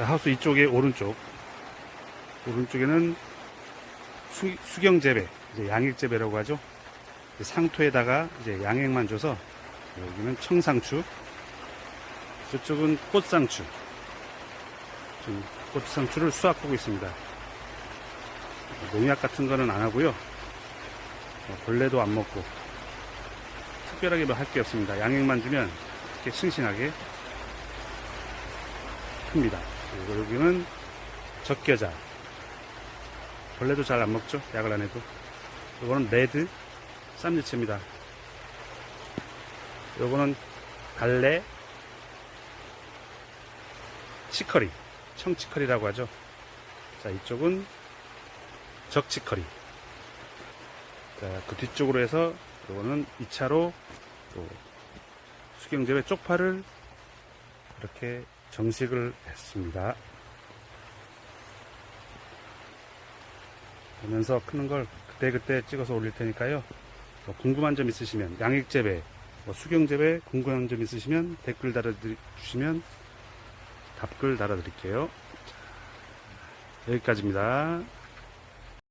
자, 하우스 이쪽에 오른쪽. 오른쪽에는 수, 수경재배, 이제 양액재배라고 하죠. 상토에다가 이제 양액만 줘서 여기는 청상추, 저쪽은 꽃상추. 지금 꽃상추를 수확하고 있습니다. 농약 같은 거는 안 하고요. 어, 벌레도 안 먹고 특별하게 뭐 할 게 없습니다. 양액만 주면 이렇게 싱싱하게 큽니다. 그리고 여기는 적겨자. 벌레도 잘 안 먹죠? 약을 안 해도. 이거는 레드 쌈유채입니다. 요거는 갈래 치커리. 청치커리라고 하죠. 자, 이쪽은 적치커리. 자, 그 뒤쪽으로 해서 요거는 2차로 또 수경재배 쪽파를 이렇게 정식을 했습니다. 보면서 크는 걸 그때그때 찍어서 올릴 테니까요. 뭐 궁금한 점 있으시면 양액재배, 뭐 수경재배 궁금한 점 있으시면 댓글 달아주시면 답글 달아드릴게요. 자, 여기까지입니다.